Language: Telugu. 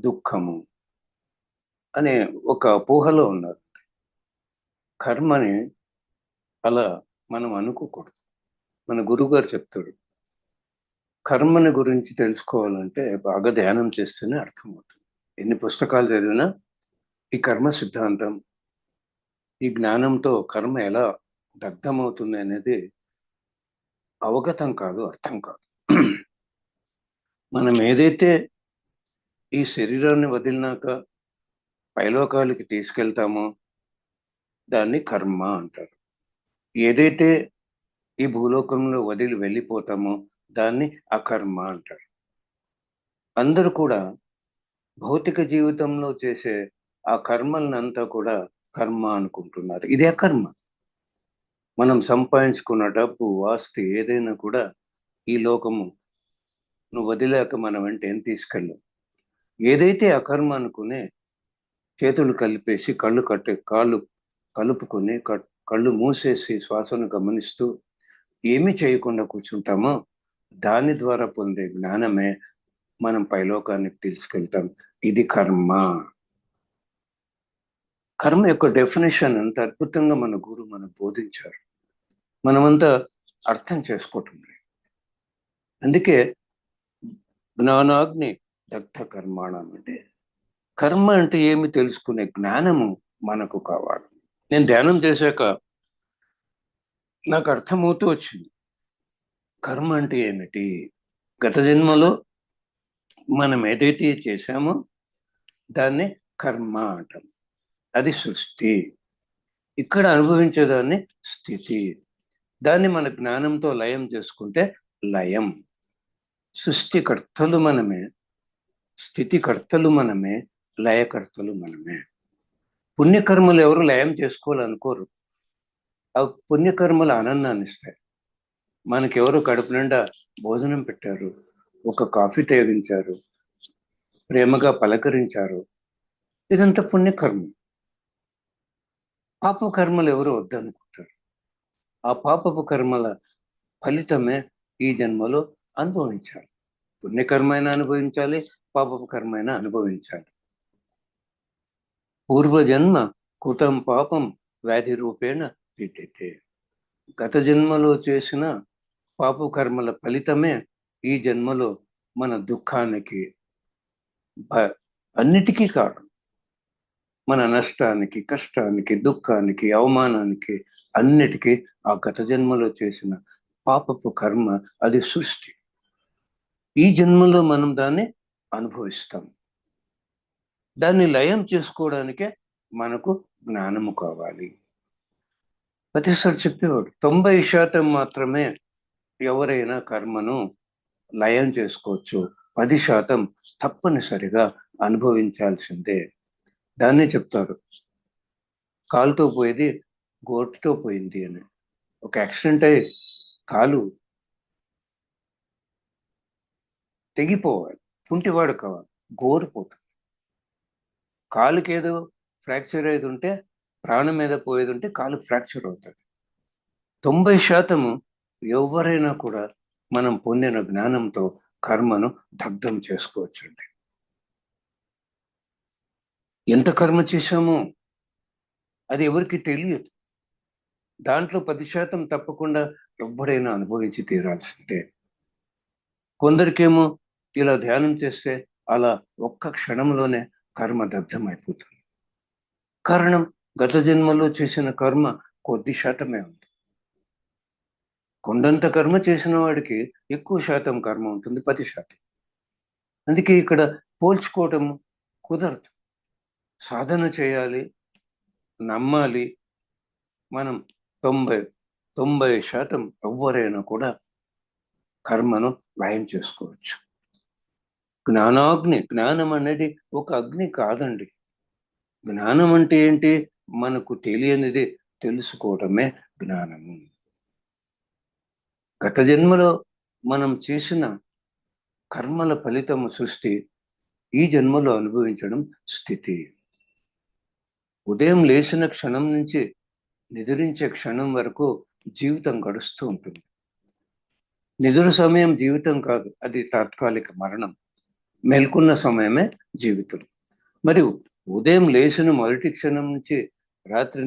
దుఃఖము అనే ఒక అపోహలో ఉన్నారు. కర్మని అలా మనం అనుకోకూడదు. మన గురువుగారు చెప్తాడు కర్మని గురించి తెలుసుకోవాలంటే బాగా ధ్యానం చేస్తేనే అర్థమవుతుంది. ఎన్ని పుస్తకాలు చదివినా ఈ కర్మ సిద్ధాంతం ఈ జ్ఞానంతో కర్మ ఎలా దగ్ధమవుతుంది అనేది అవగతం కాదు అర్థం కాదు. మనం ఏదైతే ఈ శరీరాన్ని వదిలినాక పైలోకాలకి తీసుకెళ్తామో? దాన్ని కర్మ అంటారు. ఏదైతే ఈ భూలోకంలో వదిలి వెళ్ళిపోతామో దాన్ని అకర్మ అంటారు. అందరూ కూడా భౌతిక జీవితంలో చేసే ఆ కర్మలనంతా కూడా కర్మ అనుకుంటున్నారు. ఇది అకర్మ. మనం సంపాదించుకున్న డబ్బు ఆస్తి ఏదైనా కూడా ఈ లోకము నువ్వు వదిలేక మనం వెంట ఏం తీసుకెళ్ళావు ఏదైతే అకర్మ అనుకునే చేతులు కలిపేసి కళ్ళు కట్టే కాళ్ళు కలుపుకొని కళ్ళు మూసేసి శ్వాసను గమనిస్తూ ఏమి చేయకుండా కూర్చుంటామో దాని ద్వారా పొందే జ్ఞానమే మనం పైలోకానికి తీసుకెళ్తాం. ఇది కర్మ. కర్మ యొక్క డెఫినేషన్ అంత అద్భుతంగా మన గురు మనకు బోధించారు. మనమంతా అర్థం చేసుకోవటం అందుకే జ్ఞానాగ్ని దగ్ధ కర్మాణం అంటే కర్మ అంటే ఏమి తెలుసుకునే జ్ఞానము మనకు కావాలి. నేను ధ్యానం చేశాక నాకు అర్థమవుతూ వచ్చింది. కర్మ అంటే ఏమిటి? గత జన్మలో మనం ఏదైతే చేశామో దాన్ని కర్మ అంటాం. అది సృష్టి. ఇక్కడ అనుభవించేదాన్ని స్థితి. దాన్ని మన జ్ఞానంతో లయం చేసుకుంటే లయం. సృష్టికర్తలు మనమే స్థితికర్తలు మనమే లయకర్తలు మనమే. పుణ్యకర్మలు ఎవరు లయం చేసుకోవాలనుకోరు. ఆ పుణ్యకర్మలు ఆనందాన్ని ఇస్తాయి. మనకెవరు కడుపు నిండా భోజనం పెట్టారు ఒక కాఫీ తేగించారు ప్రేమగా పలకరించారు. ఇదంతా పుణ్యకర్మ. పాప కర్మలు ఎవరు వద్దనుకుంటారు. ఆ పాపపు కర్మల ఫలితమే ఈ జన్మలో అనుభవించాలి. పుణ్యకర్మైన అనుభవించాలి పాపపు కర్మైన అనుభవించాలి పూర్వజన్మ కుటం పాపం వ్యాధి రూపేణ పీఠితే. గత జన్మలో చేసిన పాపకర్మల ఫలితమే ఈ జన్మలో మన దుఃఖానికి అన్నిటికీ కారణం. మన నష్టానికి కష్టానికి దుఃఖానికి అవమానానికి అన్నిటికీ ఆ గత జన్మలో చేసిన పాపపు కర్మ అది సృష్టి. ఈ జన్మలో మనం దాన్ని అనుభవిస్తాం. దాన్ని లయం చేసుకోవడానికే మనకు జ్ఞానము కావాలి. ప్రతిసారి చెప్పేవాడు తొంభై శాతం మాత్రమే ఎవరైనా కర్మను లయం చేసుకోవచ్చు. పది శాతం తప్పనిసరిగా అనుభవించాల్సిందే. దాన్నే చెప్తారు. కాలుతో పోయేది గోటుతో పోయింది అని. ఒక యాక్సిడెంట్ అయ్యి కాలు తెగిపోవాలి. కుంటివాడు కావాలి. గోరిపోతుంది కాలుకి ఏదో ఫ్రాక్చర్ అయ్యేది ఉంటే ప్రాణం మీద పోయేది ఉంటే కాలు ఫ్రాక్చర్ అవుతుంది తొంభై శాతము ఎవరైనా కూడా మనం పొందిన జ్ఞానంతో కర్మను దగ్ధం చేసుకోవచ్చండి. ఎంత కర్మ చేశామో అది ఎవరికి తెలియదు. దాంట్లో పది శాతం తప్పకుండా ఎవడైనా అనుభవించి తీరాల్సిందే. కొందరికేమో ఇలా ధ్యానం చేస్తే అలా ఒక్క క్షణంలోనే కర్మ దగ్ధమైపోతుంది. కారణం గత జన్మలో చేసిన కర్మ కొద్ది శాతమే ఉంది. కొండంత కర్మ చేసిన వాడికి ఎక్కువ శాతం కర్మ ఉంటుంది పది శాతం. అందుకే ఇక్కడ పోల్చుకోవటం కుదరదు. సాధన చేయాలి నమ్మాలి. మనం తొంభై తొంభై శాతం ఎవరైనా కూడా కర్మను లయం చేసుకోవచ్చు. జ్ఞానాగ్ని జ్ఞానం అనేది ఒక అగ్ని కాదండి. జ్ఞానం అంటే ఏంటి? మనకు తెలియనిది తెలుసుకోవటమే జ్ఞానము. గత జన్మలో మనం చేసిన కర్మల ఫలితము సృష్టి ఈ జన్మలో అనుభవించడం స్థితి. ఉదయం లేచిన క్షణం నుంచి నిద్రించే క్షణం వరకు జీవితం గడుస్తూ ఉంటుంది. నిద్ర సమయం జీవితం కాదు అది తాత్కాలిక మరణం. మేల్కొన్న సమయమే జీవితం. మరియు ఉదయం లేచిన మొదటి క్షణం నుంచి రాత్రి